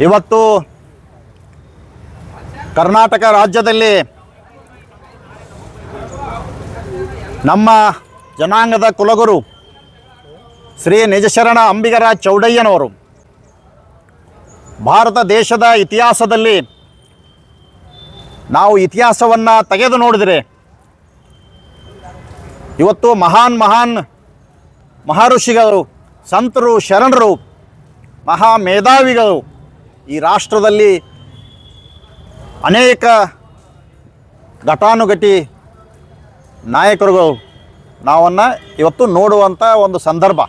ಇವತ್ತು ಕರ್ನಾಟಕ ರಾಜ್ಯದಲ್ಲಿ ನಮ್ಮ ಜನಾಂಗದ ಕುಲಗುರು ಶ್ರೀ ನಿಜಶರಣ ಅಂಬಿಗರ ಚೌಡಯ್ಯನವರು ಭಾರತ ದೇಶದ ಇತಿಹಾಸದಲ್ಲಿ ನಾವು ಇತಿಹಾಸವನ್ನು ತೆಗೆದು ನೋಡಿದರೆ ಇವತ್ತು ಮಹಾನ್ ಮಹಾನ್ ಮಹರ್ಷಿಗಳು, ಸಂತರು, ಶರಣರು, ಮಹಾ ಮೇಧಾವಿಗಳು ಈ ರಾಷ್ಟ್ರದಲ್ಲಿ ಅನೇಕ ಘಟಾನುಘಟಿ ನಾಯಕರುಗಳು ನಾವನ್ನು ಇವತ್ತು ನೋಡುವಂಥ ಒಂದು ಸಂದರ್ಭ.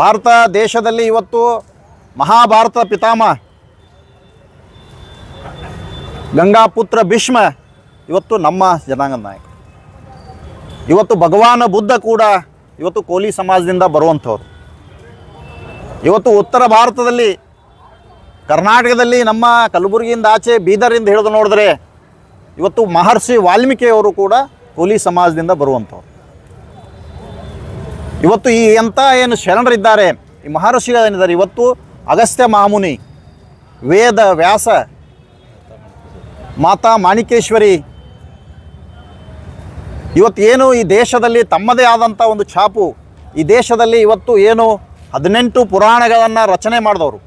ಭಾರತ ದೇಶದಲ್ಲಿ ಇವತ್ತು ಮಹಾಭಾರತ ಪಿತಾಮಹ ಗಂಗಾಪುತ್ರ ಭೀಷ್ಮ ಇವತ್ತು ನಮ್ಮ ಜನಾಂಗದ ನಾಯಕ. ಇವತ್ತು ಭಗವಾನ ಬುದ್ಧ ಕೂಡ ಇವತ್ತು ಕೋಲಿ ಸಮಾಜದಿಂದ ಬರುವಂಥವ್ರು ಇವತ್ತು ಉತ್ತರ ಭಾರತದಲ್ಲಿ, ಕರ್ನಾಟಕದಲ್ಲಿ ನಮ್ಮ ಕಲಬುರಗಿಯಿಂದ ಆಚೆ ಬೀದರಿಂದ ಹಿಡಿದು ನೋಡಿದ್ರೆ ಇವತ್ತು ಮಹರ್ಷಿ ವಾಲ್ಮೀಕಿಯವರು ಕೂಡ ಕೂಲಿ ಸಮಾಜದಿಂದ ಬರುವಂಥವ್ರು. ಇವತ್ತು ಈ ಎಂಥ ಏನು ಶರಣರಿದ್ದಾರೆ, ಈ ಮಹರ್ಷಿಗಳೇನಿದ್ದಾರೆ ಇವತ್ತು ಅಗಸ್ತ್ಯ ಮಾಮುನಿ, ವೇದ ವ್ಯಾಸ, ಮಾತಾ ಮಾಣಿಕೇಶ್ವರಿ, ಇವತ್ತು ಏನು ಈ ದೇಶದಲ್ಲಿ ತಮ್ಮದೇ ಆದಂಥ ಒಂದು ಛಾಪು, ಈ ದೇಶದಲ್ಲಿ ಇವತ್ತು ಏನು ಹದಿನೆಂಟು ಪುರಾಣಗಳನ್ನು ರಚನೆ ಮಾಡಿದವರು.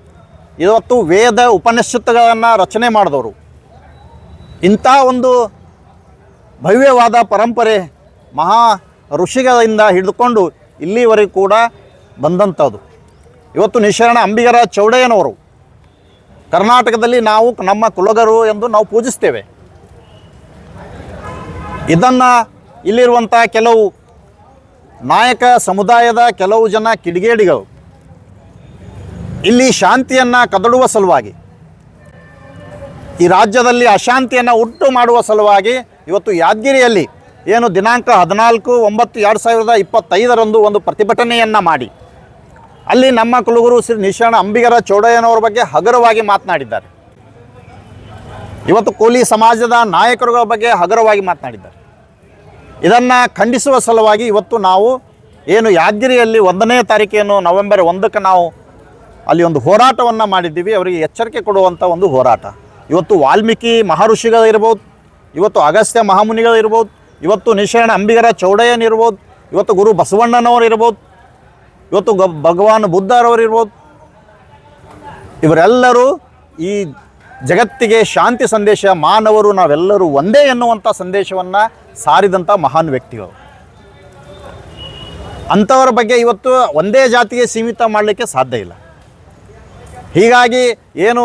ಇವತ್ತು ವೇದ ಉಪನಿಷತ್ತುಗಳನ್ನು ರಚನೆ ಮಾಡಿದವರು. ಇಂಥ ಒಂದು ಭವ್ಯವಾದ ಪರಂಪರೆ ಮಹಾ ಋಷಿಗಳಿಂದ ಹಿಡಿದುಕೊಂಡು ಇಲ್ಲಿವರೆಗೂ ಕೂಡ ಬಂದಂಥದ್ದು. ಇವತ್ತು ನಿಶರಣ ಅಂಬಿಗರ ಚೌಡಯ್ಯನವರು. ಕರ್ನಾಟಕದಲ್ಲಿ ನಾವು ನಮ್ಮ ಕುಲಗರು ಎಂದು ನಾವು ಪೂಜಿಸ್ತೇವೆ. ಇದನ್ನು ಇಲ್ಲಿರುವಂಥ ಕೆಲವು ನಾಯಕ ಸಮುದಾಯದ ಕೆಲವು ಜನ ಕಿಡಿಗೇಡಿಗಳು ಇಲ್ಲಿ ಶಾಂತಿಯನ್ನು ಕದಡುವ ಸಲುವಾಗಿ, ಈ ರಾಜ್ಯದಲ್ಲಿ ಅಶಾಂತಿಯನ್ನು ಉಂಟು ಮಾಡುವ ಸಲುವಾಗಿ ಇವತ್ತು ಯಾದಗಿರಿಯಲ್ಲಿ ಏನು ದಿನಾಂಕ ಹದಿನಾಲ್ಕು ಒಂಬತ್ತು ಎರಡು ಸಾವಿರದ ಇಪ್ಪತ್ತೈದರಂದು ಒಂದು ಪ್ರತಿಭಟನೆಯನ್ನು ಮಾಡಿ, ಅಲ್ಲಿ ನಮ್ಮ ಕುಲಗುರು ಶ್ರೀ ನಿಶಾಣ ಅಂಬಿಗರ ಚೌಡಯ್ಯನವರ ಬಗ್ಗೆ ಹಗುರವಾಗಿ ಮಾತನಾಡಿದ್ದಾರೆ. ಇವತ್ತು ಕೋಲಿ ಸಮಾಜದ ನಾಯಕರುಗಳ ಬಗ್ಗೆ ಹಗುರವಾಗಿ ಮಾತನಾಡಿದ್ದಾರೆ. ಇದನ್ನು ಖಂಡಿಸುವ ಸಲುವಾಗಿ ಇವತ್ತು ನಾವು ಏನು ಯಾದಗಿರಿಯಲ್ಲಿ ಒಂದನೇ ತಾರೀಕೆಯನ್ನು ನವೆಂಬರ್ ಒಂದಕ್ಕೆ ನಾವು ಅಲ್ಲಿ ಒಂದು ಹೋರಾಟವನ್ನು ಮಾಡಿದ್ದೀವಿ, ಅವರಿಗೆ ಎಚ್ಚರಿಕೆ ಕೊಡುವಂಥ ಒಂದು ಹೋರಾಟ. ಇವತ್ತು ವಾಲ್ಮೀಕಿ ಮಹರ್ಷಿಗಳಿರ್ಬೋದು, ಇವತ್ತು ಅಗಸ್ತ್ಯ ಮಹಾಮುನಿಗಳಿರ್ಬೋದು, ಇವತ್ತು ನಿಶರಣ ಅಂಬಿಗರ ಚೌಡಯ್ಯನಿರ್ಬೋದು, ಇವತ್ತು ಗುರು ಬಸವಣ್ಣನವರು ಇರ್ಬೋದು ಇವತ್ತು ಗ, ಭಗವಾನ್ ಬುದ್ಧರವರು ಇರ್ಬೋದು ಇವರೆಲ್ಲರೂ ಈ ಜಗತ್ತಿಗೆ ಶಾಂತಿ ಸಂದೇಶ, ಮಾನವರು, ನಾವೆಲ್ಲರೂ ಒಂದೇ ಎನ್ನುವಂಥ ಸಂದೇಶವನ್ನು ಸಾರಿದಂಥ ಮಹಾನ್ ವ್ಯಕ್ತಿಗಳು. ಅಂಥವರ ಬಗ್ಗೆ ಇವತ್ತು ಒಂದೇ ಜಾತಿಗೆ ಸೀಮಿತ ಮಾಡಲಿಕ್ಕೆ ಸಾಧ್ಯ ಇಲ್ಲ. ಹೀಗಾಗಿ ಏನು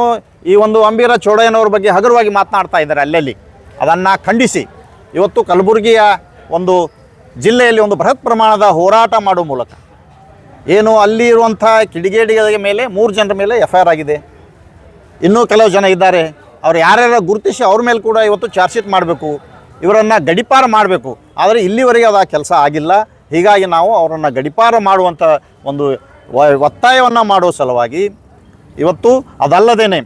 ಈ ಒಂದು ಅಂಬೀರ ಚೋಡಯ್ಯನವ್ರ ಬಗ್ಗೆ ಹಗುರವಾಗಿ ಮಾತನಾಡ್ತಾ ಇದ್ದಾರೆ ಅಲ್ಲಲ್ಲಿ. ಅದನ್ನು ಖಂಡಿಸಿ. ಇವತ್ತು ಕಲಬುರಗಿಯ ಒಂದು ಜಿಲ್ಲೆಯಲ್ಲಿ ಒಂದು ಬೃಹತ್ ಪ್ರಮಾಣದ ಹೋರಾಟ ಮಾಡುವ ಮೂಲಕ ಏನು ಅಲ್ಲಿ ಇರುವಂಥ ಕಿಡಿಗೇಡಿಗಳ ಮೇಲೆ, ಮೂರು ಜನರ ಮೇಲೆ ಎಫ್ ಐ ಆರ್ ಆಗಿದೆ. ಇನ್ನೂ ಕೆಲವು ಜನ ಇದ್ದಾರೆ. ಅವ್ರು ಯಾರ್ಯಾರ ಗುರುತಿಸಿ ಅವ್ರ ಮೇಲೆ ಕೂಡ ಇವತ್ತು ಚಾರ್ಜ್ ಶೀಟ್ ಮಾಡಬೇಕು. ಇವರನ್ನು ಗಡಿಪಾರ ಮಾಡಬೇಕು. ಆದರೆ ಇಲ್ಲಿವರೆಗೆ ಅದು ಆ ಕೆಲಸ ಆಗಿಲ್ಲ. ಹೀಗಾಗಿ ನಾವು ಅವರನ್ನು ಗಡಿಪಾರ ಮಾಡುವಂಥ ಒಂದು ಒತ್ತಾಯವನ್ನು ಮಾಡುವ ಸಲುವಾಗಿ ಇವತ್ತು ಅದಲ್ಲದೇನೆ,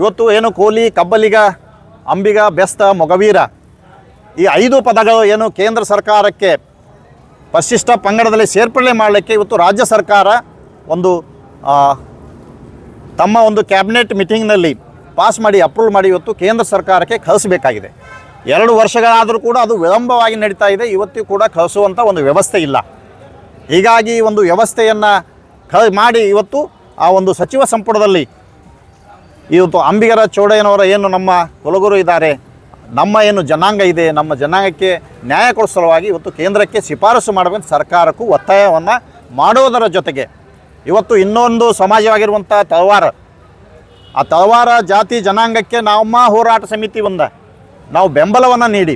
ಇವತ್ತು ಏನು ಕೋಲಿ, ಕಬ್ಬಲಿಗ, ಅಂಬಿಗ, ಬೆಸ್ತ, ಮೊಗವೀರ, ಈ ಐದು ಪದಗಳು ಏನು ಕೇಂದ್ರ ಸರ್ಕಾರಕ್ಕೆ ಪರಿಶಿಷ್ಟ ಪಂಗಡದಲ್ಲಿ ಸೇರ್ಪಡೆ ಮಾಡಲಿಕ್ಕೆ ಇವತ್ತು ರಾಜ್ಯ ಸರ್ಕಾರ ಒಂದು ತಮ್ಮ ಒಂದು ಕ್ಯಾಬಿನೆಟ್ ಮೀಟಿಂಗ್ನಲ್ಲಿ ಪಾಸ್ ಮಾಡಿ, ಅಪ್ರೂವ್ ಮಾಡಿ ಇವತ್ತು ಕೇಂದ್ರ ಸರ್ಕಾರಕ್ಕೆ ಕಳಿಸಬೇಕಾಗಿದೆ. ಎರಡು ವರ್ಷಗಳಾದರೂ ಕೂಡ ಅದು ವಿಳಂಬವಾಗಿ ನಡೀತಾ ಇದೆ, ಇವತ್ತಿಗೂ ಕೂಡ ಕಳಿಸುವಂಥ ಒಂದು ವ್ಯವಸ್ಥೆ ಇಲ್ಲ. ಹೀಗಾಗಿ ಒಂದು ವ್ಯವಸ್ಥೆಯನ್ನು ಕ ಮಾಡಿ ಇವತ್ತು ಆ ಒಂದು ಸಚಿವ ಸಂಪುಟದಲ್ಲಿ ಇವತ್ತು ಅಂಬಿಗರ ಚೌಡಯ್ಯನವರ ಏನು ನಮ್ಮ ಕುಲಗುರು ಇದ್ದಾರೆ, ನಮ್ಮ ಏನು ಜನಾಂಗ ಇದೆ, ನಮ್ಮ ಜನಾಂಗಕ್ಕೆ ನ್ಯಾಯ ಕೊಡಿಸೋ ಸಲುವಾಗಿ ಇವತ್ತು ಕೇಂದ್ರಕ್ಕೆ ಶಿಫಾರಸು ಮಾಡಬೇಕು ಸರ್ಕಾರಕ್ಕೂ ಒತ್ತಾಯವನ್ನು ಮಾಡೋದರ ಜೊತೆಗೆ. ಇವತ್ತು ಇನ್ನೊಂದು ಸಮಾಜವಾಗಿರುವಂಥ ತಳವಾರ, ಆ ತಳವಾರ ಜಾತಿ ಜನಾಂಗಕ್ಕೆ ನಮ್ಮ ಹೋರಾಟ ಸಮಿತಿ ಒಂದ. ನಾವು ಬೆಂಬಲವನ್ನು ನೀಡಿ,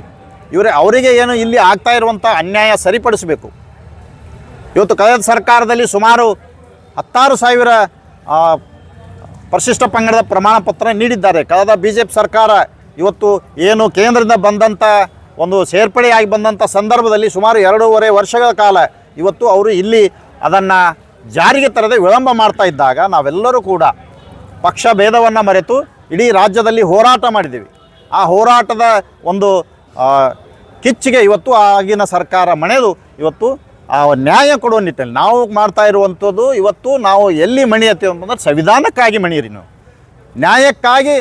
ಇವರೇ ಅವರಿಗೆ ಏನು ಇಲ್ಲಿ ಆಗ್ತಾ ಇರುವಂಥ ಅನ್ಯಾಯ ಸರಿಪಡಿಸಬೇಕು. ಇವತ್ತು ಕಳೆದ ಸರ್ಕಾರದಲ್ಲಿ ಸುಮಾರು ಹತ್ತಾರು ಸಾವಿರ ಪರಿಶಿಷ್ಟ ಪಂಗಡದ ಪ್ರಮಾಣ ಪತ್ರ ನೀಡಿದ್ದಾರೆ. ಕಳೆದ ಬಿ ಜೆ ಪಿ ಸರ್ಕಾರ ಇವತ್ತು ಏನು ಕೇಂದ್ರದಿಂದ ಬಂದಂಥ ಒಂದು ಸೇರ್ಪಡೆಯಾಗಿ ಬಂದಂಥ ಸಂದರ್ಭದಲ್ಲಿ ಸುಮಾರು ಎರಡೂವರೆ ವರ್ಷಗಳ ಕಾಲ ಇವತ್ತು ಅವರು ಇಲ್ಲಿ ಅದನ್ನು ಜಾರಿಗೆ ತರದೆ ವಿಳಂಬ ಮಾಡ್ತಾ ಇದ್ದಾಗ ನಾವೆಲ್ಲರೂ ಕೂಡ ಪಕ್ಷ ಭೇದವನ್ನು ಮರೆತು ಇಡೀ ರಾಜ್ಯದಲ್ಲಿ ಹೋರಾಟ ಮಾಡಿದ್ದೀವಿ. ಆ ಹೋರಾಟದ ಒಂದು ಕಿಚ್ಚಿಗೆ ಇವತ್ತು ಆಗಿನ ಸರ್ಕಾರ ಮಣೆದು ಇವತ್ತು ಆ ನ್ಯಾಯ ಕೊಡುವ ನಿಟ್ಟಿನಲ್ಲಿ ನಾವು ಮಾಡ್ತಾ ಇರುವಂಥದ್ದು ಇವತ್ತು ನಾವು ಎಲ್ಲಿ ಮಣಿಯತ್ತೀವಿ ಅಂತಂದ್ರೆ ಸಂವಿಧಾನಕ್ಕಾಗಿ ಮಣಿಯಿರಿ ನೀವು. ನ್ಯಾಯಕ್ಕಾಗಿ,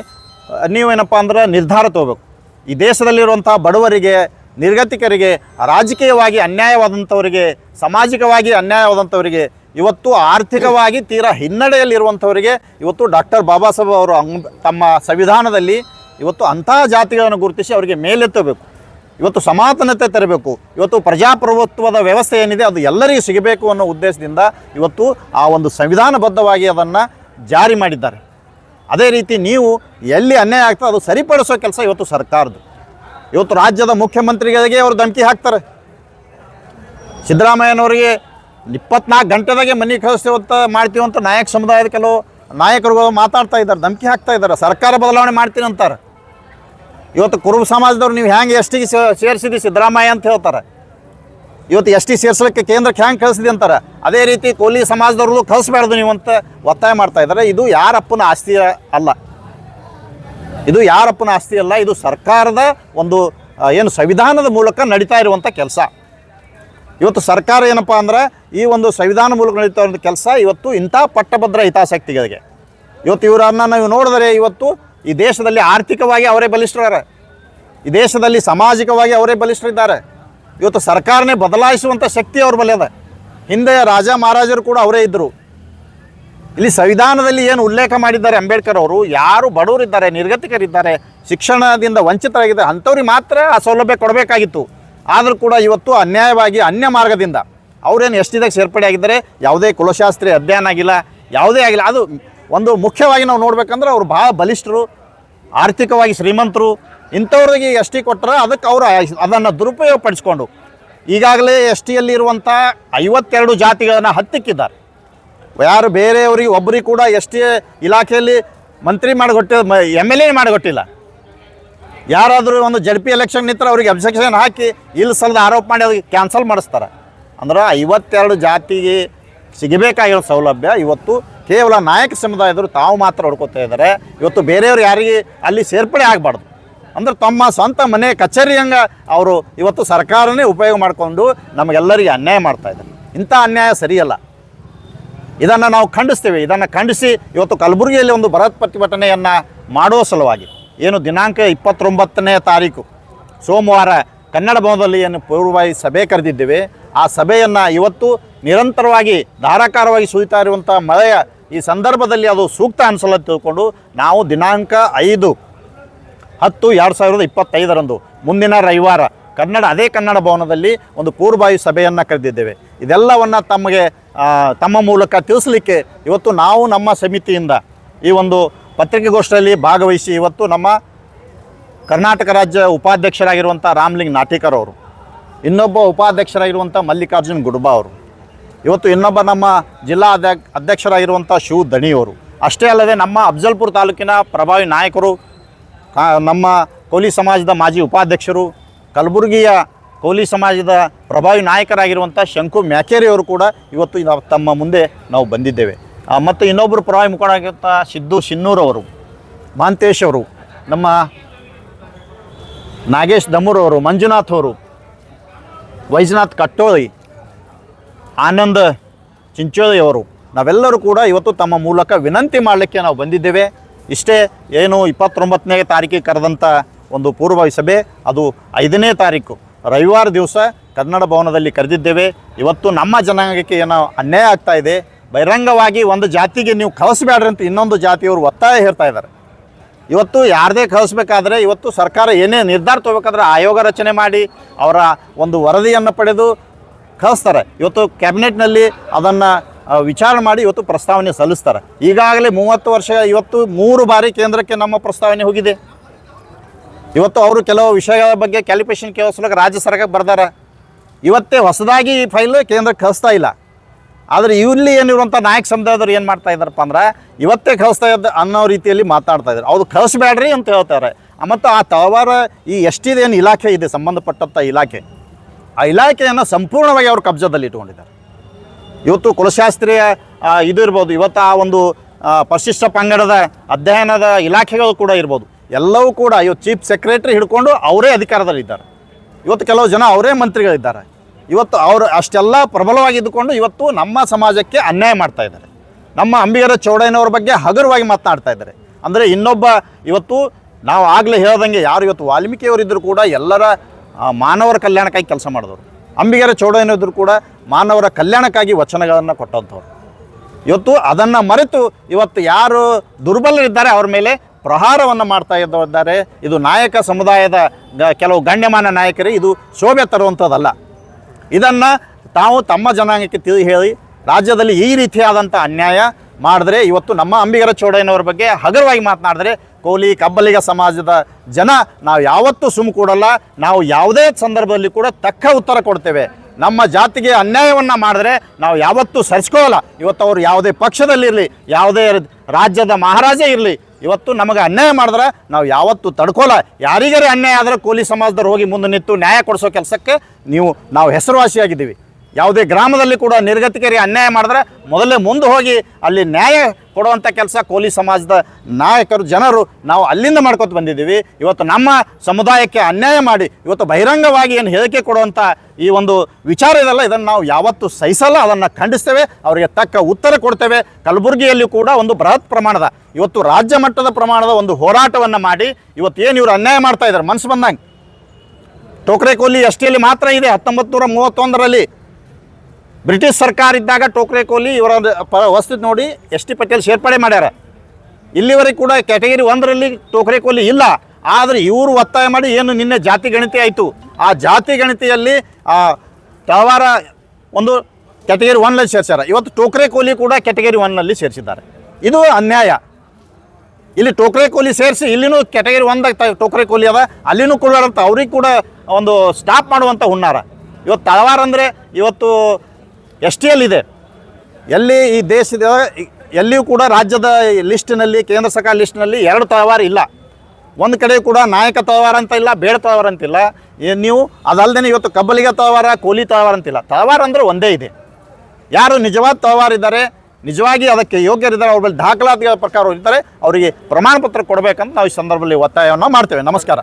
ನೀವೇನಪ್ಪ ಅಂದ್ರೆ ನಿರ್ಧಾರ ತಗೋಬೇಕು. ಈ ದೇಶದಲ್ಲಿರುವಂಥ ಬಡವರಿಗೆ, ನಿರ್ಗತಿಕರಿಗೆ, ರಾಜಕೀಯವಾಗಿ ಅನ್ಯಾಯವಾದಂಥವರಿಗೆ, ಸಾಮಾಜಿಕವಾಗಿ ಅನ್ಯಾಯವಾದಂಥವರಿಗೆ, ಇವತ್ತು ಆರ್ಥಿಕವಾಗಿ ತೀರಾ ಹಿನ್ನಡೆಯಲ್ಲಿರುವಂಥವರಿಗೆ ಇವತ್ತು ಡಾಕ್ಟರ್ ಬಾಬಾ ಸಾಹೇಬ್ ಅವರು ತಮ್ಮ ಸಂವಿಧಾನದಲ್ಲಿ ಇವತ್ತು ಅಂತಹ ಜಾತಿಗಳನ್ನು ಗುರುತಿಸಿ ಅವರಿಗೆ ಮೇಲೆತ್ತಬೇಕು. ಇವತ್ತು ಸಮಾತನತೆ ತರಬೇಕು. ಇವತ್ತು ಪ್ರಜಾಪ್ರಭುತ್ವದ ವ್ಯವಸ್ಥೆ ಏನಿದೆ, ಅದು ಎಲ್ಲರಿಗೂ ಸಿಗಬೇಕು ಅನ್ನೋ ಉದ್ದೇಶದಿಂದ ಇವತ್ತು ಆ ಒಂದು ಸಂವಿಧಾನಬದ್ಧವಾಗಿ ಅದನ್ನು ಜಾರಿ ಮಾಡಿದ್ದಾರೆ. ಅದೇ ರೀತಿ ನೀವು ಎಲ್ಲಿ ಅನ್ಯಾಯ ಆಗ್ತದೆ ಅದು ಸರಿಪಡಿಸೋ ಕೆಲಸ ಇವತ್ತು ಸರ್ಕಾರದ್ದು. ಇವತ್ತು ರಾಜ್ಯದ ಮುಖ್ಯಮಂತ್ರಿಗಳಿಗೆ ಅವರು ಧಮಕಿ ಹಾಕ್ತಾರೆ. ಸಿದ್ದರಾಮಯ್ಯನವರಿಗೆ ಇಪ್ಪತ್ನಾಲ್ಕು ಗಂಟೆದಾಗೆ ಮನೆ ಕಳಿಸ್ತೇವಂತ ಮಾಡ್ತೀವಂತ ನಾಯಕ ಸಮುದಾಯದ ಕೆಲವು ನಾಯಕರುಗಳು ಮಾತಾಡ್ತಾ ಇದ್ದಾರೆ, ಧಮಕಿ ಹಾಕ್ತಾ ಇದ್ದಾರೆ. ಸರ್ಕಾರ ಬದಲಾವಣೆ ಮಾಡ್ತೀನಿ ಅಂತಾರೆ. ಇವತ್ತು ಕುರುಬ ಸಮಾಜದವ್ರು ನೀವು ಹ್ಯಾಂಗೆ ಎಸ್ ಟಿಗೆ ಸೇರಿಸಿದಿ ಸಿದ್ದರಾಮಯ್ಯ ಅಂತ ಹೇಳ್ತಾರೆ. ಇವತ್ತು ಎಸ್ ಟಿ ಸೇರಿಸಲಿಕ್ಕೆ ಕೇಂದ್ರಕ್ಕೆ ಹ್ಯಾಂಗೆ ಕಳಿಸಿದೆ ಅಂತಾರೆ? ಅದೇ ರೀತಿ ಕೋಲಿ ಸಮಾಜದವ್ರದ್ದು ಕಳಿಸ್ಬಾರ್ದು ನೀವು ಅಂತ ಒತ್ತಾಯ ಮಾಡ್ತಾ ಇದ್ದಾರೆ. ಇದು ಯಾರಪ್ಪನ ಆಸ್ತಿ ಅಲ್ಲ. ಇದು ಯಾರಪ್ಪನ ಆಸ್ತಿ ಅಲ್ಲ. ಇದು ಸರ್ಕಾರದ ಒಂದು ಏನು ಸಂವಿಧಾನದ ಮೂಲಕ ನಡೀತಾ ಇರುವಂಥ ಕೆಲಸ. ಇವತ್ತು ಸರ್ಕಾರ ಏನಪ್ಪ ಅಂದ್ರೆ, ಈ ಒಂದು ಸಂವಿಧಾನ ಮೂಲಕ ನಡೀತಾ ಇರುವಂಥ ಕೆಲಸ ಇವತ್ತು ಇಂಥ ಪಟ್ಟಭದ್ರ ಹಿತಾಸಕ್ತಿಗಳಿಗೆ. ಇವತ್ತು ಇವರನ್ನು ನಾವು ನೋಡಿದರೆ ಇವತ್ತು ಈ ದೇಶದಲ್ಲಿ ಆರ್ಥಿಕವಾಗಿ ಅವರೇ ಬಲಿಷ್ಠರಾರೆ ಈ ದೇಶದಲ್ಲಿ ಸಾಮಾಜಿಕವಾಗಿ ಅವರೇ ಬಲಿಷ್ಠರಿದ್ದಾರೆ. ಇವತ್ತು ಸರ್ಕಾರನೇ ಬದಲಾಯಿಸುವಂಥ ಶಕ್ತಿ ಅವ್ರ ಬಲಿ ಅದ. ಹಿಂದೆ ರಾಜ ಮಹಾರಾಜರು ಕೂಡ ಅವರೇ ಇದ್ದರು ಇಲ್ಲಿ ಸಂವಿಧಾನದಲ್ಲಿ ಏನು ಉಲ್ಲೇಖ ಮಾಡಿದ್ದಾರೆ ಅಂಬೇಡ್ಕರ್ ಅವರು, ಯಾರು ಬಡವರಿದ್ದಾರೆ, ನಿರ್ಗತಿಕರಿದ್ದಾರೆ, ಶಿಕ್ಷಣದಿಂದ ವಂಚಿತರಾಗಿದ್ದಾರೆ, ಅಂಥವ್ರಿಗೆ ಮಾತ್ರ ಆ ಸೌಲಭ್ಯ ಕೊಡಬೇಕಾಗಿತ್ತು. ಆದರೂ ಕೂಡ ಇವತ್ತು ಅನ್ಯಾಯವಾಗಿ, ಅನ್ಯ ಮಾರ್ಗದಿಂದ ಅವರೇನು ಎಷ್ಟಿದಾಗ ಸೇರ್ಪಡೆ ಆಗಿದ್ದಾರೆ ಯಾವುದೇ ಕುಲಶಾಸ್ತ್ರೀಯ ಅಧ್ಯಯನ ಆಗಿಲ್ಲ, ಯಾವುದೇ ಆಗಿಲ್ಲ. ಅದು ಒಂದು ಮುಖ್ಯವಾಗಿ ನಾವು ನೋಡ್ಬೇಕಂದ್ರೆ ಅವ್ರು ಭಾಳ ಬಲಿಷ್ಠರು, ಆರ್ಥಿಕವಾಗಿ ಶ್ರೀಮಂತರು, ಇಂಥವ್ರಿಗೆ ಎಸ್ ಟಿ ಕೊಟ್ಟರೆ ಅದಕ್ಕೆ ಅವರು ಅದನ್ನು ದುರುಪಯೋಗ ಪಡಿಸ್ಕೊಂಡು ಈಗಾಗಲೇ ಎಸ್ ಟಿಯಲ್ಲಿರುವಂಥ ಐವತ್ತೆರಡು ಜಾತಿಗಳನ್ನು ಹತ್ತಿಕ್ಕಿದ್ದಾರೆ. ಯಾರು ಬೇರೆಯವರಿಗೆ ಒಬ್ಬರಿಗೆ ಕೂಡ ಎಸ್ ಟಿ ಇಲಾಖೆಯಲ್ಲಿ ಮಂತ್ರಿ ಮಾಡಿಕೊಟ್ಟ, ಎಂ ಎಲ್ ಎ ಮಾಡಿಕೊಟ್ಟಿಲ್ಲ. ಯಾರಾದರೂ ಒಂದು ಜಡ್ ಪಿ ಎಲೆಕ್ಷನ್ ನಿಂತರ ಅವ್ರಿಗೆ ಅಬ್ಜೆಕ್ಷನ್ ಹಾಕಿ ಇಲ್ಲಿ ಸಲದ ಆರೋಪ ಮಾಡಿ ಅವ್ರಿಗೆ ಕ್ಯಾನ್ಸಲ್ ಮಾಡಿಸ್ತಾರೆ. ಅಂದ್ರೆ ಐವತ್ತೆರಡು ಜಾತಿಗೆ ಸಿಗಬೇಕಾಗಿರೋ ಸೌಲಭ್ಯ ಇವತ್ತು ಕೇವಲ ನಾಯಕ ಸಮುದಾಯದವರು ತಾವು ಮಾತ್ರ ಹೊಡ್ಕೋತಾ ಇದ್ದಾರೆ. ಇವತ್ತು ಬೇರೆಯವರು ಯಾರಿಗೆ ಅಲ್ಲಿ ಸೇರ್ಪಡೆ ಆಗಬಾರ್ದು. ಅಂದ್ರೆ ತಮ್ಮ ಸ್ವಂತ ಮನೆ ಕಚೇರಿ ಹಂಗ ಅವರು ಇವತ್ತು ಸರ್ಕಾರನೇ ಉಪಯೋಗ ಮಾಡಿಕೊಂಡು ನಮಗೆಲ್ಲರಿಗೆ ಅನ್ಯಾಯ ಮಾಡ್ತಾ ಇದ್ದಾರೆ. ಇಂಥ ಅನ್ಯಾಯ ಸರಿಯಲ್ಲ. ಇದನ್ನು ನಾವು ಖಂಡಿಸ್ತೇವೆ. ಇದನ್ನು ಖಂಡಿಸಿ ಇವತ್ತು ಕಲಬುರಗಿಯಲ್ಲಿ ಒಂದು ಬೃಹತ್ ಪ್ರತಿಭಟನೆಯನ್ನು ಮಾಡುವ ಸಲುವಾಗಿ ಏನು ದಿನಾಂಕ ಇಪ್ಪತ್ತೊಂಬತ್ತನೇ ತಾರೀಕು, ಸೋಮವಾರ ಕನ್ನಡ ಭವನದಲ್ಲಿ ಏನು ಪೂರ್ವವಾಗಿ ಸಭೆ ಕರೆದಿದ್ದೇವೆ. ಆ ಸಭೆಯನ್ನು ಇವತ್ತು ನಿರಂತರವಾಗಿ, ಧಾರಾಕಾರವಾಗಿ ಸುರಿತಾ ಇರುವಂಥ ಮಳೆಯ ಈ ಸಂದರ್ಭದಲ್ಲಿ ಅದು ಸೂಕ್ತ ಅನಿಸಲ್ಲ ತಿಳ್ಕೊಂಡು ನಾವು ದಿನಾಂಕ ಐದು ಹತ್ತು ಎರಡು ಸಾವಿರದ ಇಪ್ಪತ್ತೈದರಂದು ಮುಂದಿನ ರವಿವಾರ ಕನ್ನಡ, ಅದೇ ಕನ್ನಡ ಭವನದಲ್ಲಿ ಒಂದು ಪೂರ್ವಭಾವಿ ಸಭೆಯನ್ನು ಕರೆದಿದ್ದೇವೆ. ಇದೆಲ್ಲವನ್ನು ತಮಗೆ ತಮ್ಮ ಮೂಲಕ ತಿಳಿಸಲಿಕ್ಕೆ ಇವತ್ತು ನಾವು ನಮ್ಮ ಸಮಿತಿಯಿಂದ ಈ ಒಂದು ಪತ್ರಿಕೆಗೋಷ್ಠಿಯಲ್ಲಿ ಭಾಗವಹಿಸಿ ಇವತ್ತು ನಮ್ಮ ಕರ್ನಾಟಕ ರಾಜ್ಯ ಉಪಾಧ್ಯಕ್ಷರಾಗಿರುವಂಥ ರಾಮ್ಲಿಂಗ್ ನಾಟಿಕರ್ ಅವರು, ಇನ್ನೊಬ್ಬ ಉಪಾಧ್ಯಕ್ಷರಾಗಿರುವಂಥ ಮಲ್ಲಿಕಾರ್ಜುನ್ ಗುಡ್ಬಾ ಅವರು. ಇವತ್ತು ಇನ್ನೊಬ್ಬ ನಮ್ಮ ಜಿಲ್ಲಾ ಅಧ್ಯಕ್ಷ ಅಧ್ಯಕ್ಷರಾಗಿರುವಂಥ ಶಿವ ದಣಿಯವರು. ಅಷ್ಟೇ ಅಲ್ಲದೆ ನಮ್ಮ ಅಫ್ಜಲ್ಪುರ ತಾಲೂಕಿನ ಪ್ರಭಾವಿ ನಾಯಕರು ನಮ್ಮ ಕೋಲಿ ಸಮಾಜದ ಮಾಜಿ ಉಪಾಧ್ಯಕ್ಷರು, ಕಲಬುರಗಿಯ ಕೋಲಿ ಸಮಾಜದ ಪ್ರಭಾವಿ ನಾಯಕರಾಗಿರುವಂಥ ಶಂಕು ಮ್ಯಾಕೇರಿಯವರು ಕೂಡ ಇವತ್ತು ತಮ್ಮ ಮುಂದೆ ನಾವು ಬಂದಿದ್ದೇವೆ. ಮತ್ತು ಇನ್ನೊಬ್ಬರು ಪ್ರಭಾವಿ ಮುಖಂಡರಾಗಿರುವಂಥ ಸಿದ್ದು ಸಿನ್ನೂರವರು ಅವರು ಮಹಾಂತೇಶ್ ಅವರು, ನಮ್ಮ ನಾಗೇಶ್ ದಮ್ಮೂರವರು ಮಂಜುನಾಥ್ ಅವರು, ವೈಜನಾಥ್ ಕಟ್ಟೋಳಿ ಆನಂದ್ ಚಿಂಚೋಳಿ ಅವರು ನಾವೆಲ್ಲರೂ ಕೂಡ ಇವತ್ತು ತಮ್ಮ ಮೂಲಕ ವಿನಂತಿ ಮಾಡಲಿಕ್ಕೆ ನಾವು ಬಂದಿದ್ದೇವೆ. ಇಷ್ಟೇ ಏನು ಇಪ್ಪತ್ತೊಂಬತ್ತನೇ ತಾರೀಕಿಗೆ ಕರೆದಂಥ ಒಂದು ಪೂರ್ವಭಾವಿ ಸಭೆ, ಅದು ಐದನೇ ತಾರೀಕು ರವಿವಾರ ದಿವಸ ಕನ್ನಡ ಭವನದಲ್ಲಿ ಕರೆದಿದ್ದೇವೆ. ಇವತ್ತು ನಮ್ಮ ಜನಾಂಗಕ್ಕೆ ಏನೋ ಅನ್ಯಾಯ ಆಗ್ತಾ ಇದೆ. ಬಹಿರಂಗವಾಗಿ ಒಂದು ಜಾತಿಗೆ ನೀವು ಕಳಿಸ್ಬೇಡ್ರಿ ಅಂತ ಇನ್ನೊಂದು ಜಾತಿಯವರು ಒತ್ತಾಯ ಹೇಳ್ತಾ ಇದ್ದಾರೆ. ಇವತ್ತು ಯಾರದೇ ಕಳಿಸ್ಬೇಕಾದ್ರೆ ಇವತ್ತು ಸರ್ಕಾರ ಏನೇ ನಿರ್ಧಾರ ತಗೋಬೇಕಾದ್ರೆ ಆಯೋಗ ರಚನೆ ಮಾಡಿ ಅವರ ಒಂದು ವರದಿಯನ್ನು ಪಡೆದು ಕಳಿಸ್ತಾರೆ. ಇವತ್ತು ಕ್ಯಾಬಿನೆಟ್ನಲ್ಲಿ ಅದನ್ನು ವಿಚಾರ ಮಾಡಿ ಇವತ್ತು ಪ್ರಸ್ತಾವನೆ ಸಲ್ಲಿಸ್ತಾರೆ. ಈಗಾಗಲೇ ಮೂವತ್ತು ವರ್ಷ, ಇವತ್ತು ಮೂರು ಬಾರಿ ಕೇಂದ್ರಕ್ಕೆ ನಮ್ಮ ಪ್ರಸ್ತಾವನೆ ಹೋಗಿದೆ. ಇವತ್ತು ಅವರು ಕೆಲವು ವಿಷಯಗಳ ಬಗ್ಗೆ ಕ್ಯಾಲಿಫಿಕೇಷನ್ ಕೇಳಿಸ್ಲಿಕ್ಕೆ ರಾಜ್ಯ ಸರ್ಕಾರಕ್ಕೆ ಬರ್ದಾರೆ. ಇವತ್ತೇ ಹೊಸದಾಗಿ ಈ ಫೈಲ್ ಕೇಂದ್ರಕ್ಕೆ ಕಳಿಸ್ತಾ ಇಲ್ಲ. ಆದರೆ ಇಲ್ಲಿ ಏನಿರುವಂಥ ನಾಯಕ ಸಮುದಾಯದವ್ರು ಏನು ಮಾಡ್ತಾ ಇದ್ದಾರಪ್ಪ ಅಂದ್ರೆ, ಇವತ್ತೇ ಕಳಿಸ್ತಾ ಇದ್ದ ಅನ್ನೋ ರೀತಿಯಲ್ಲಿ ಮಾತಾಡ್ತಾ ಇದ್ದಾರೆ ಅವ್ರು ಕಳಿಸ್ಬೇಡ್ರಿ ಅಂತ ಹೇಳ್ತಾರೆ. ಮತ್ತು ಆ ತಳವಾರ ಈ ಎಷ್ಟಿದೇನು ಇಲಾಖೆ ಇದೆ ಸಂಬಂಧಪಟ್ಟಂಥ ಇಲಾಖೆ. ಆ ಇಲಾಖೆಯನ್ನು ಸಂಪೂರ್ಣವಾಗಿ ಅವರು ಕಬ್ಜದಲ್ಲಿ ಇಟ್ಕೊಂಡಿದ್ದಾರೆ ಇವತ್ತು ಕುಲಶಾಸ್ತ್ರೀಯ ಇದು ಇರ್ಬೋದು. ಇವತ್ತು ಆ ಒಂದು ಪರಿಶಿಷ್ಟ ಪಂಗಡದ ಅಧ್ಯಯನದ ಇಲಾಖೆಗಳು ಕೂಡ ಇರ್ಬೋದು. ಎಲ್ಲವೂ ಕೂಡ ಇವತ್ತು ಚೀಫ್ ಸೆಕ್ರೆಟರಿ ಹಿಡ್ಕೊಂಡು ಅವರೇ ಅಧಿಕಾರದಲ್ಲಿದ್ದಾರೆ. ಇವತ್ತು ಕೆಲವು ಜನ ಅವರೇ ಮಂತ್ರಿಗಳಿದ್ದಾರೆ. ಇವತ್ತು ಅವರು ಅಷ್ಟೆಲ್ಲ ಪ್ರಬಲವಾಗಿದ್ದುಕೊಂಡು ಇವತ್ತು ನಮ್ಮ ಸಮಾಜಕ್ಕೆ ಅನ್ಯಾಯ ಮಾಡ್ತಾ ಇದ್ದಾರೆ. ನಮ್ಮ ಅಂಬಿಗರ ಚೌಡಯ್ಯನವ್ರ ಬಗ್ಗೆ ಹಗುರವಾಗಿ ಮಾತನಾಡ್ತಾ ಇದ್ದಾರೆ. ಅಂದರೆ ಇನ್ನೊಬ್ಬ, ಇವತ್ತು ನಾವು ಆಗಲೇ ಹೇಳ್ದಂಗೆ ಯಾರು ಇವತ್ತು ವಾಲ್ಮೀಕಿಯವರಿದ್ದರೂ ಕೂಡ ಎಲ್ಲರ ಆ, ಮಾನವರ ಕಲ್ಯಾಣಕ್ಕಾಗಿ ಕೆಲಸ ಮಾಡಿದವರು. ಅಂಬಿಗರ ಚೌಡಯ್ಯನವ್ರು ಕೂಡ ಮಾನವರ ಕಲ್ಯಾಣಕ್ಕಾಗಿ ವಚನಗಳನ್ನು ಕೊಟ್ಟಂಥವ್ರು. ಇವತ್ತು ಅದನ್ನು ಮರೆತು ಇವತ್ತು ಯಾರು ದುರ್ಬಲರಿದ್ದಾರೆ ಅವ್ರ ಮೇಲೆ ಪ್ರಹಾರವನ್ನು ಮಾಡ್ತಾ ಇದ್ದಾರೆ ಇದು ನಾಯಕ ಸಮುದಾಯದ ಕೆಲವು ಗಣ್ಯಮಾನ ನಾಯಕರೇ ಇದು ಶೋಭೆ ತರುವಂಥದ್ದಲ್ಲ. ಇದನ್ನು ತಾವು ತಮ್ಮ ಜನಾಂಗಕ್ಕೆ ತಿಳಿ ಹೇಳಿ ರಾಜ್ಯದಲ್ಲಿ ಈ ರೀತಿಯಾದಂಥ ಅನ್ಯಾಯ ಮಾಡಿದ್ರೆ ಇವತ್ತು ನಮ್ಮ ಅಂಬಿಗರ ಚೌಡಯ್ಯನವ್ರ ಬಗ್ಗೆ ಹಗುರವಾಗಿ ಮಾತನಾಡಿದ್ರೆ ಕೋಲಿ ಕಬ್ಬಲಿಗ ಸಮಾಜದ ಜನ, ನಾವು ಯಾವತ್ತೂ ಸುಮ್ಮ ಕೊಡಲ್ಲ, ನಾವು ಯಾವುದೇ ಸಂದರ್ಭದಲ್ಲಿ ಕೂಡ ತಕ್ಕ ಉತ್ತರ ಕೊಡ್ತೇವೆ. ನಮ್ಮ ಜಾತಿಗೆ ಅನ್ಯಾಯವನ್ನು ಮಾಡಿದ್ರೆ ನಾವು ಯಾವತ್ತೂ ಸರಿಸ್ಕೊಳ್ಳಲ್ಲ. ಇವತ್ತು ಅವರು ಯಾವುದೇ ಪಕ್ಷದಲ್ಲಿರಲಿ ಯಾವುದೇ ರಾಜ್ಯದ ಮಹಾರಾಜ ಇರಲಿ, ಇವತ್ತು ನಮಗೆ ಅನ್ಯಾಯ ಮಾಡಿದ್ರೆ ನಾವು ಯಾವತ್ತೂ ತಡ್ಕೋಲ್ಲ. ಯಾರಿಗಾರೇ ಅನ್ಯಾಯ ಆದರೆ ಕೋಲಿ ಸಮಾಜದವ್ರು ಹೋಗಿ ಮುಂದೆ ನಿಂತು ನ್ಯಾಯ ಕೊಡಿಸೋ ಕೆಲಸಕ್ಕೆ ನೀವು, ನಾವು ಹೆಸರುವಾಸಿಯಾಗಿದ್ದೀವಿ. ಯಾವುದೇ ಗ್ರಾಮದಲ್ಲಿ ಕೂಡ ನಿರ್ಗತಿಕರಿಗೆ ಅನ್ಯಾಯ ಮಾಡಿದ್ರೆ ಮೊದಲೇ ಮುಂದೆ ಹೋಗಿ ಅಲ್ಲಿ ನ್ಯಾಯ ಕೊಡುವಂಥ ಕೆಲಸ ಕೋಲಿ ಸಮಾಜದ ನಾಯಕರು, ಜನರು ನಾವು ಅಲ್ಲಿಂದ ಮಾಡ್ಕೊತ ಬಂದಿದ್ದೀವಿ. ಇವತ್ತು ನಮ್ಮ ಸಮುದಾಯಕ್ಕೆ ಅನ್ಯಾಯ ಮಾಡಿ, ಇವತ್ತು ಬಹಿರಂಗವಾಗಿ ಏನು ಹೇಳಿಕೆ ಕೊಡುವಂಥ ಈ ಒಂದು ವಿಚಾರ ಇದಲ್ಲ, ಇದನ್ನು ನಾವು ಯಾವತ್ತೂ ಸಹಿಸಲ್ಲ, ಅದನ್ನು ಖಂಡಿಸ್ತೇವೆ. ಅವರಿಗೆ ತಕ್ಕ ಉತ್ತರ ಕೊಡ್ತೇವೆ. ಕಲಬುರಗಿಯಲ್ಲಿ ಕೂಡ ಒಂದು ಬೃಹತ್ ಪ್ರಮಾಣದ, ಇವತ್ತು ರಾಜ್ಯ ಮಟ್ಟದ ಪ್ರಮಾಣದ ಒಂದು ಹೋರಾಟವನ್ನು ಮಾಡಿ, ಇವತ್ತು ಏನು ಇವರು ಅನ್ಯಾಯ ಮಾಡ್ತಾ ಇದ್ದಾರೆ ಮನಸ್ಸು ಬಂದಂಗೆ. ಟೋಕ್ರೆ ಕೋಲಿ ಎಸ್ ಟಿಯಲ್ಲಿ ಮಾತ್ರ ಇದೆ, ಹತ್ತೊಂಬತ್ತು ನೂರ ಮೂವತ್ತೊಂದರಲ್ಲಿ. ಬ್ರಿಟಿಷ್ ಸರ್ಕಾರ ಇದ್ದಾಗ ಟೋಕ್ರೆ ಕೋಲಿ ಇವರ ಪ ವಸ್ತು ನೋಡಿ ಎಸ್ ಟಿ ಪಟೇಲ್ ಸೇರ್ಪಡೆ ಮಾಡ್ಯಾರ. ಇಲ್ಲಿವರೆಗೆ ಕೂಡ ಕ್ಯಾಟಗರಿ ಒಂದರಲ್ಲಿ ಟೋಕ್ರೆ ಕೋಲಿ ಇಲ್ಲ. ಆದರೆ ಇವರು ಒತ್ತಾಯ ಮಾಡಿ ಏನು ನಿನ್ನೆ ಜಾತಿ ಗಣತಿ ಆಯಿತು. ಆ ಜಾತಿ ಗಣತಿಯಲ್ಲಿ, ಆ ತಳವಾರ ಒಂದು ಕ್ಯಾಟಗರಿ ಒನ್ನಲ್ಲಿ ಸೇರಿಸ್ಯಾರ. ಇವತ್ತು ಟೋಕ್ರೆ ಕೋಲಿ ಕೂಡ ಕ್ಯಾಟಗರಿ ಒನ್ನಲ್ಲಿ ಸೇರಿಸಿದ್ದಾರೆ. ಇದು ಅನ್ಯಾಯ. ಇಲ್ಲಿ ಟೋಕ್ರೆ ಕೋಲಿ ಸೇರಿಸಿ ಇಲ್ಲಿನೂ ಕ್ಯಾಟಗರಿ ಒಂದಾಗ ಟೋಕ್ರೆ ಕೋಲಿ ಅದ. ಅಲ್ಲಿನೂ ಕೂಡ ಅವ್ರಿಗೆ ಕೂಡ ಒಂದು ಸ್ಟಾಪ್ ಮಾಡುವಂಥ ಹುನ್ನಾರ. ಇವತ್ತು ತಳವಾರ ಅಂದರೆ ಇವತ್ತು ಎಸ್ ಟಿ ಎಲ್ ಇದೆ. ಎಲ್ಲಿ ಈ ದೇಶದ ಎಲ್ಲಿಯೂ ಕೂಡ ರಾಜ್ಯದ ಲಿಸ್ಟಿನಲ್ಲಿ, ಕೇಂದ್ರ ಸರ್ಕಾರ ಲಿಸ್ಟ್ನಲ್ಲಿ ಎರಡು ತಳವಾರ ಇಲ್ಲ. ಒಂದು ಕಡೆ ಕೂಡ ನಾಯಕ ತಳವಾರ ಅಂತ ಇಲ್ಲ, ಬೇಡ ತಳವಾರ ಅಂತಿಲ್ಲ ನೀವು ಅದಲ್ಲದೆ ಇವತ್ತು ಕಬ್ಬಲಿಗ ತಳವಾರ ಕೋಲಿ ತಳವಾರ ಅಂತಿಲ್ಲ ತಳವಾರ ಅಂದರೆ ಒಂದೇ ಇದೆ. ಯಾರು ನಿಜವಾದ ತಳವಾರ ಇದ್ದಾರೆ, ನಿಜವಾಗಿ ಅದಕ್ಕೆ ಯೋಗ್ಯರಿದ್ದಾರೆ ಅವ್ರ ಮೇಲೆ ದಾಖಲಾತಿಗಳ ಪ್ರಕಾರ ಇದ್ದಾರೆ, ಅವರಿಗೆ ಪ್ರಮಾಣ ಪತ್ರ ಕೊಡಬೇಕಂತ ನಾವು ಈ ಸಂದರ್ಭದಲ್ಲಿ ಒತ್ತಾಯವನ್ನು ಮಾಡ್ತೇವೆ. ನಮಸ್ಕಾರ.